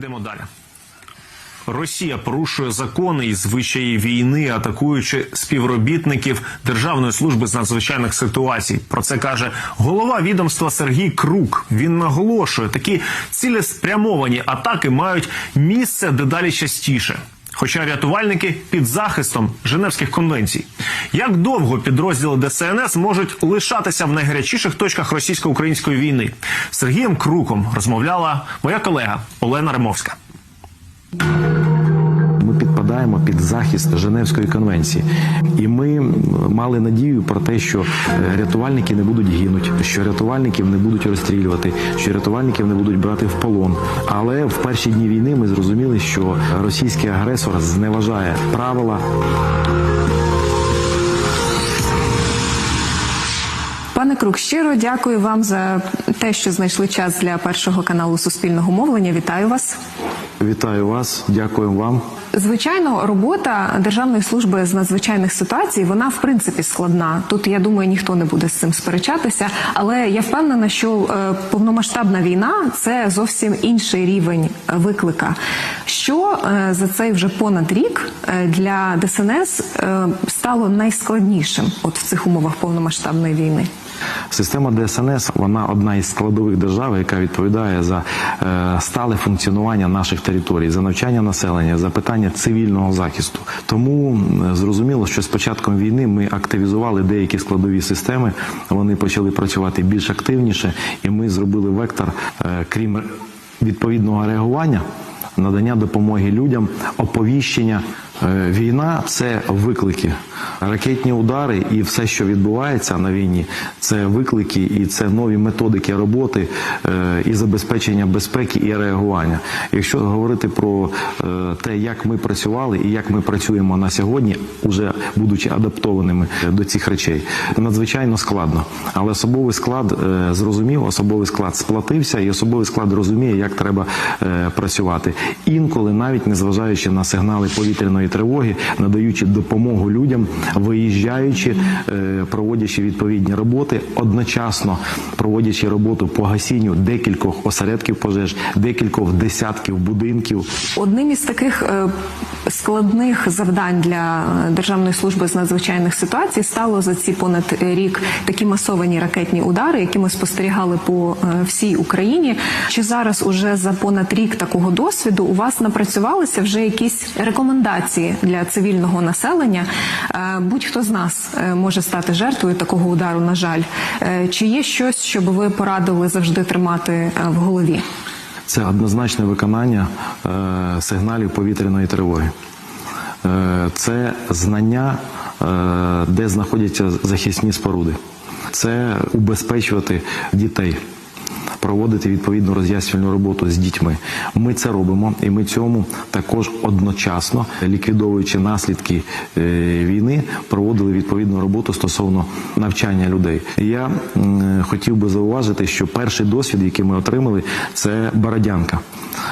Йдемо далі. Росія порушує закони і звичаї війни, атакуючи співробітників Державної служби з надзвичайних ситуацій. Про це каже голова відомства Сергій Крук. Він наголошує, такі цілеспрямовані атаки мають місце дедалі частіше. Хоча рятувальники під захистом Женевських конвенцій. Як довго підрозділи ДСНС можуть лишатися в найгарячіших точках російсько-української війни? Сергієм Круком розмовляла моя колега Олена Ремовська. Підпадаємо під захист Женевської конвенції, і ми мали надію про те, що е, рятувальники не будуть гинуть, що рятувальників не будуть розстрілювати, що рятувальників не будуть брати в полон. Але в перші дні війни ми зрозуміли, що російський агресор зневажає правила Пане Крук, щиро дякую вам за те, що знайшли час для першого каналу Суспільного мовлення. Вітаю вас. Вітаю вас, дякую вам. Звичайно, робота Державної служби з надзвичайних ситуацій вона в принципі складна. Тут я думаю, ніхто не буде з цим сперечатися. Але я впевнена, що е, повномасштабна війна це зовсім інший рівень виклика. Що е, за цей вже понад рік е, для ДСНС стало найскладнішим, от в цих умовах повномасштабної війни? Система ДСНС вона одна із складових держав, яка відповідає за е, стале функціонування наших територій, за навчання населення, за питання цивільного захисту. Тому зрозуміло, що з початком війни ми активізували деякі складові системи. Вони почали працювати більш активніше, і ми зробили вектор, е, крім відповідного реагування. Надання допомоги людям, оповіщення. Е, Війна це виклики, ракетні удари і все, що відбувається на війні, це виклики і це нові методики роботи е, і забезпечення безпеки і реагування. Якщо говорити про е, те, як ми працювали і як ми працюємо на сьогодні, уже будучи адаптованими до цих речей, надзвичайно складно. Але особовий склад зрозумів, особовий склад сплатився, і особовий склад розуміє, як треба працювати. Інколи, навіть незважаючи на сигнали повітряної тривоги, надаючи допомогу людям, виїжджаючи, е, проводячи відповідні роботи, одночасно проводячи роботу по гасінню декількох осередків пожеж, декількох десятків будинків. Одним із таких е, складних завдань для Державної служби з надзвичайних ситуацій стало за ці понад рік такі масовані ракетні удари, які ми спостерігали по е, всій Україні. Чи зараз уже за понад рік такого досвіду у вас напрацювалися вже якісь рекомендації для цивільного населення? Е, Будь-хто з нас е, може стати жертвою такого удару. На жаль, Е, чи є щось, щоб ви порадили завжди тримати в голові? Це однозначне виконання сигналів повітряної тривоги. Це знання, де знаходяться захисні споруди. Це убезпечувати дітей. Проводити відповідну роз'яснювальну роботу з дітьми. Ми це робимо, і ми цьому також одночасно, ліквідовуючи наслідки е, війни, проводили відповідну роботу стосовно навчання людей. Я хотів би зауважити, що перший досвід, який ми отримали, це Бородянка.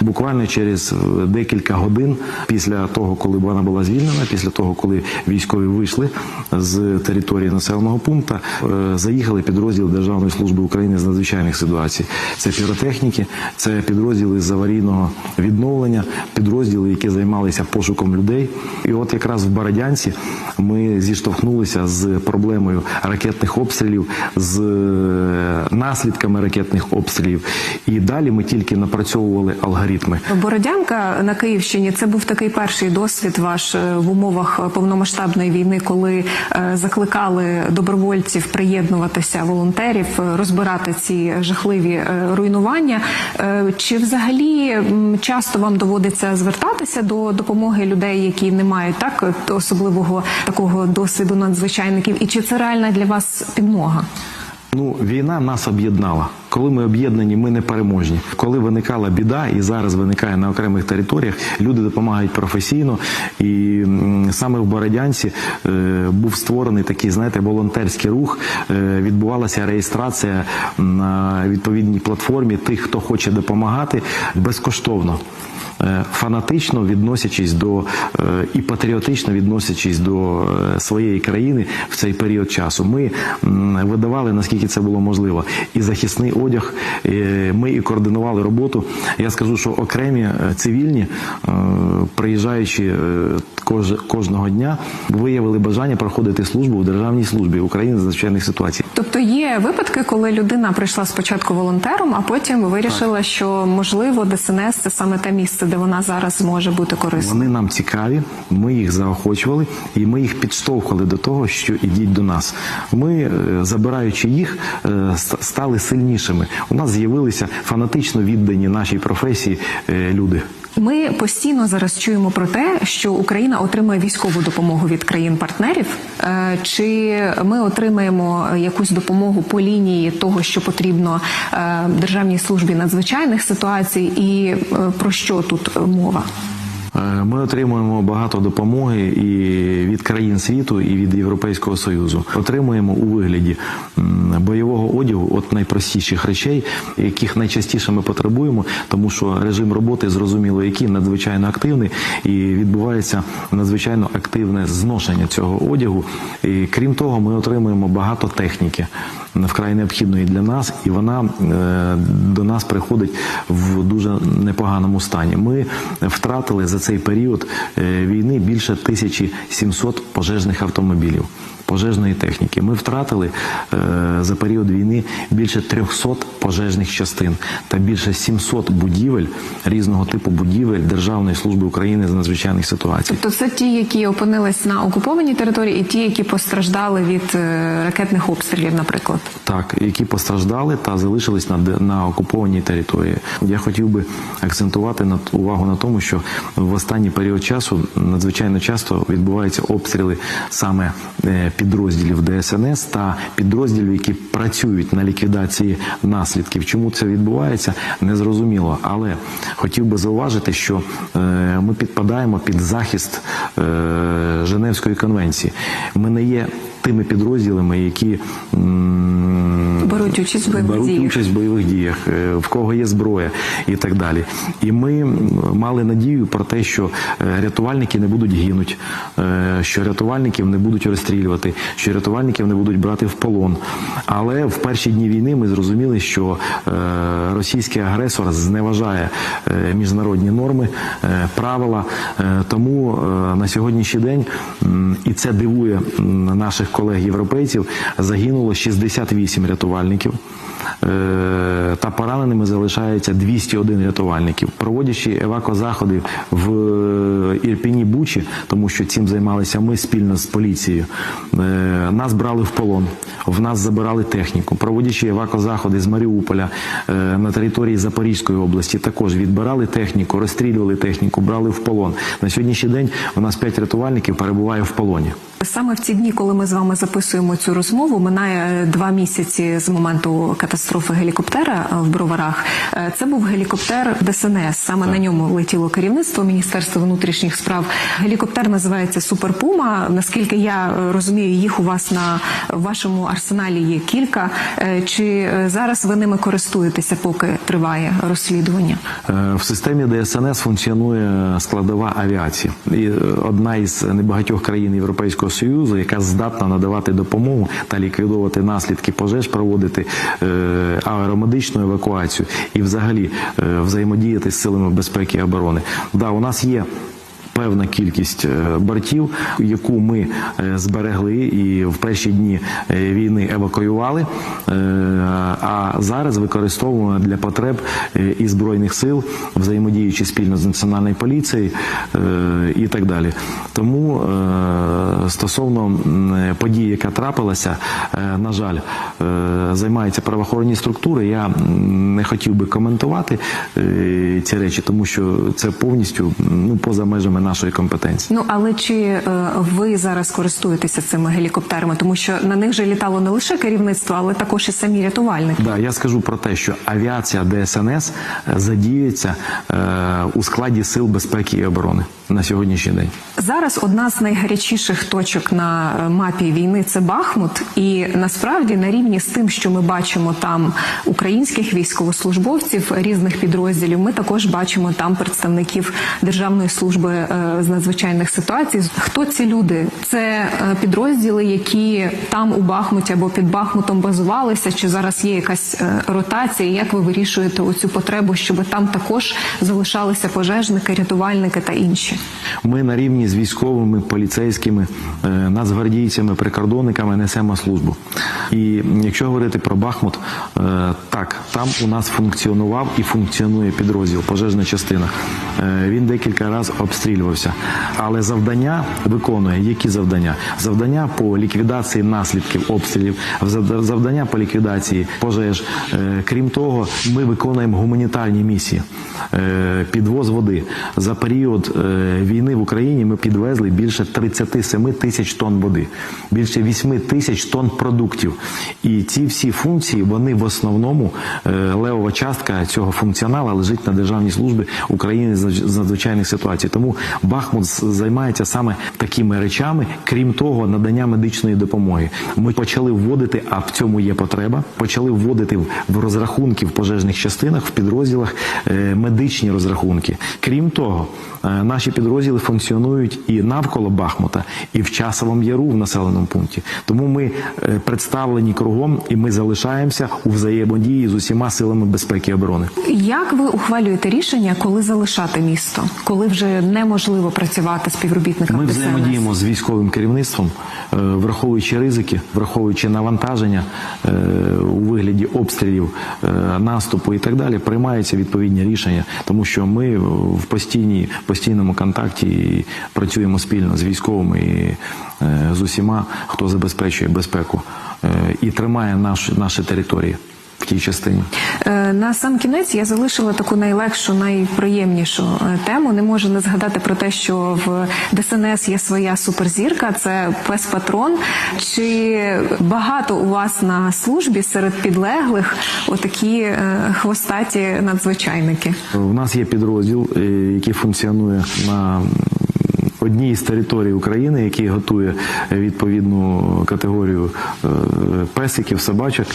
Буквально через е, декілька годин після того, коли вона була звільнена, після того, коли військові вийшли з території населеного пункту, е, заїхали підрозділи Державної служби України з надзвичайних ситуацій. Це піротехніки, це підрозділи з аварійного відновлення, підрозділи, які займалися пошуком людей. І от якраз в Бородянці ми зіштовхнулися з проблемою ракетних обстрілів, з е, наслідками ракетних обстрілів. І далі ми тільки напрацьовували алгоритми. Бородянка на Київщині це був такий перший досвід ваш е, в умовах повномасштабної війни, коли е, закликали добровольців приєднуватися волонтерів, розбирати ці жахливі руйнування. Е, Чи взагалі часто вам доводиться звертатися до допомоги людей, які не мають так особливого такого досвіду надзвичайників, і чи це реальна для вас підмога? Ну, війна нас об'єднала. Коли ми об'єднані, ми не переможні. Коли виникала біда, і зараз виникає на окремих територіях, люди допомагають професійно. І саме в Бородянці е, був створений такий, знаєте, волонтерський рух. Е, відбувалася реєстрація на відповідній платформі тих, хто хоче допомагати безкоштовно. е, фанатично відносячись до і патріотично відносячись до своєї країни в цей період часу. Ми видавали наскільки це було можливо, і захисний одяг. Ми і координували роботу. Я скажу, що окремі е, цивільні, е, приїжджаючи е, кожного дня, виявили бажання проходити службу у державній службі України з надзвичайних ситуацій. Тобто є випадки, коли людина прийшла спочатку волонтером, а потім вирішила, що можливо ДСНС це саме те місце, де вона зараз зможе бути корисною. Вони нам цікаві, ми їх заохочували і ми їх підштовхували до того, що ідіть до нас. Ми, забираючи їх, е, ст- сильнішими. У нас з'явилися фанатично віддані нашій професії е, люди. Ми постійно зараз чуємо про те, що Україна отримує військову допомогу від країн-партнерів. Е, Чи ми отримаємо якусь допомогу по лінії того, що потрібно е, Державній службі надзвичайних ситуацій, і про що тут мова? Е, Ми отримуємо багато допомоги і від країн світу, і від Європейського союзу. Отримуємо у вигляді бойового одягу, от найпростіших речей, яких найчастіше ми потребуємо, тому що режим роботи зрозуміло, який надзвичайно активний, і відбувається надзвичайно активне зношення цього одягу. І крім того, ми отримуємо багато техніки вкрай необхідної для нас, і вона е, до нас приходить в дуже непоганому стані. Ми втратили за цей період е, війни більше 1700 пожежних автомобілів. Пожежної техніки ми втратили е, за період війни більше 300 пожежних частин та більше 700 будівель різного типу будівель Державної служби України з надзвичайних ситуацій. Тобто це ті, які опинились на окупованій території, і ті, які постраждали від е, ракетних обстрілів, наприклад. Так, які постраждали та залишились на, на окупованій території. Я хотів би акцентувати на увагу на тому, що в останній період часу надзвичайно часто відбуваються обстріли саме е, підрозділів ДСНС та підрозділів, які працюють на ліквідації наслідків. Чому це відбувається, незрозуміло. Але хотів би зауважити, що е, ми підпадаємо під захист е, Женевської конвенції. Ми не є тими підрозділами, які Беруть участь в бойових беруть діях. участь в бойових діях, е, в кого є зброя і так далі. І ми мали надію про те, що рятувальники не будуть гинуть, що рятувальників не будуть розстрілювати, що рятувальників не будуть брати в полон. Але в перші дні війни ми зрозуміли, що е, російський агресор зневажає е, міжнародні норми, е, правила. Тому на сьогоднішній день і це дивує наших колег-європейців. Загинуло 68 рятувальників. Е, Та пораненими залишається 201 рятувальників, проводячи евакозаходи в Ірпіні Бучі, тому що цим займалися ми спільно з поліцією. е, Нас брали в полон, в нас забирали техніку, проводячи евакозаходи з Маріуполя е, на території Запорізької області, також відбирали техніку, розстрілювали техніку, брали в полон. На сьогоднішній день у нас 5 рятувальників перебуває в полоні. Саме в ці дні, коли ми з вами записуємо цю розмову, минає е, два місяці з моменту катастрофи гелікоптера е, в Броварах. Е, Це був гелікоптер ДСНС. Саме на ньому летіло керівництво Міністерства внутрішніх справ. Гелікоптер називається Суперпума. Наскільки я е, розумію, їх у вас на вашому арсеналі є кілька. Чи зараз ви ними користуєтеся, поки триває розслідування? В системі ДСНС функціонує складова авіації. І одна із небагатьох країн Європейського Союзу, яка здатна надавати допомогу та ліквідовувати наслідки пожеж, проводити аеромедичну евакуацію і взагалі е, взаємодіяти з силами безпеки і оборони. Да, у нас є певна кількість е, бортів, яку ми е, зберегли і в перші дні е, війни евакуювали, а зараз використовуємо для потреб і збройних сил, взаємодіючи спільно з національною поліцією і так далі. Тому стосовно події, яка трапилася, на жаль, займаються правоохоронні структури. Я не хотів би коментувати ці речі, тому що це повністю ну поза межами нашої компетенції. Ну але чи е, ви зараз користуєтеся цими гелікоптерами? Тому що на них же літало не лише керівництво, але також і самі рятувальники. Да, я скажу про те, що авіація ДСНС е, задіюється е, у складі сил безпеки і оборони на сьогоднішній день. Зараз одна з найгарячіших точок на е, мапі війни це Бахмут, і насправді на рівні з тим, що ми бачимо там українських військовослужбовців різних підрозділів, ми також бачимо там представників Державної служби з надзвичайних ситуацій. Хто ці люди? Це е, підрозділи, які там у Бахмуті або під Бахмутом базувалися, чи зараз є якась е, ротація? Як ви вирішуєте оцю потребу, щоб там також залишалися пожежники, рятувальники та інші? Ми на рівні з військовими, поліцейськими, е, нацгвардійцями, прикордонниками несемо службу. І якщо говорити про Бахмут, е, так там у нас функціонував і функціонує підрозділ, пожежна частина. Е, Він декілька разів обстрілювався, але завдання виконує. Які завдання? Завдання по ліквідації наслідків обстрілів, зав- завдання по ліквідації пожеж. Е, Крім того, ми виконуємо гуманітарні місії. Е, Підвоз води за період е, війни в Україні ми підвезли більше 37 тисяч тонн води, більше 8 тисяч тонн продуктів. І ці всі функції вони в основному левова частка цього функціонала лежить на державній службі України з надзвичайних ситуацій. Тому Бахмут займається саме такими речами, крім того, надання медичної допомоги. Ми почали вводити, а в цьому є потреба. Почали вводити в- розрахунки в пожежних частинах, в підрозділах е, медичні розрахунки. Крім того, наші підрозділи функціонують і навколо Бахмута, і в часовому яру в населеному пункті. Тому ми е, представлені кругом, і ми залишаємося у взаємодії з усіма силами безпеки і оборони. Як ви ухвалюєте рішення, коли залишати місто, коли вже неможливо працювати співробітниками Ми взаємодіємо з військовим керівництвом, е, враховуючи ризики, враховуючи навантаження е, у вигляді обстрілів, е, наступу і так далі, приймаються відповідні рішення, тому що ми в постійній постійному контакті і працюємо спільно з військовими і е, з усіма, хто забезпечує безпеку е, і тримає наш, наші території в тій частині. Е, На сам кінець я залишила таку найлегшу, найприємнішу е, тему. Не можу не згадати про те, що в ДСНС є своя суперзірка, це пес патрон. Чи багато у вас на службі серед підлеглих отакі е, хвостаті надзвичайники? У нас є підрозділ, який функціонує на одній з територій України, який готує відповідну категорію е, песиків, собачок.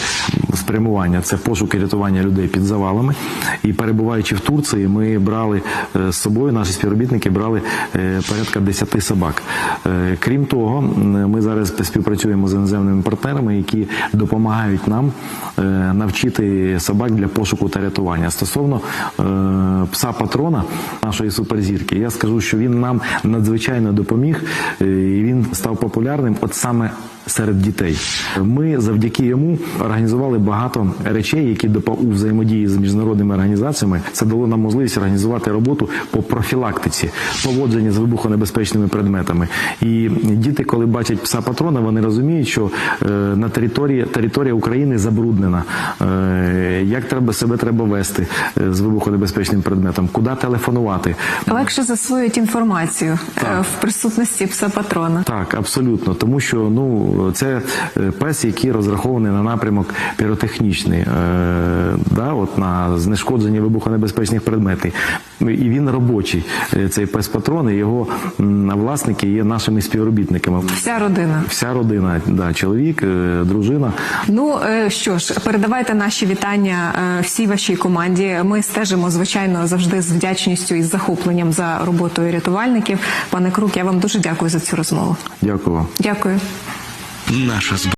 Спрямування це пошук і рятування людей під завалами. І перебуваючи в Турції, ми брали е, з собою, наші співробітники брали е, порядка 10 собак. Крім того, ми зараз співпрацюємо з іноземними партнерами, які допомагають нам навчити собак для пошуку та рятування. Стосовно пса патрона нашої суперзірки, я скажу, що він нам надзвичайно допоміг, е, і він став популярним, от саме. Серед дітей ми завдяки йому організували багато речей, які у взаємодії з міжнародними організаціями це дало нам можливість організувати роботу по профілактиці поводження з вибухонебезпечними предметами. І діти, коли бачать пса патрона, вони розуміють, що е, на території територія України забруднена. Е, як треба себе треба вести е, з вибухонебезпечним предметом, куди телефонувати. Легше засвоюють інформацію е, в присутності пса патрона. Так, абсолютно, тому що ну це е, пес, який розрахований на напрямок піротехнічний, е, да, от на знешкодження вибухонебезпечних предметів. І він робочий. Е, Цей пес патрон, і його власники є нашими співробітниками. Вся родина. Вся родина, да, чоловік, дружина. Ну що ж, передавайте наші вітання всій вашій команді. Ми стежимо, звичайно, завжди з вдячністю і з захопленням за роботою рятувальників. Пане Крук, я вам дуже дякую за цю розмову. Дякую. Дякую. Наша зброя.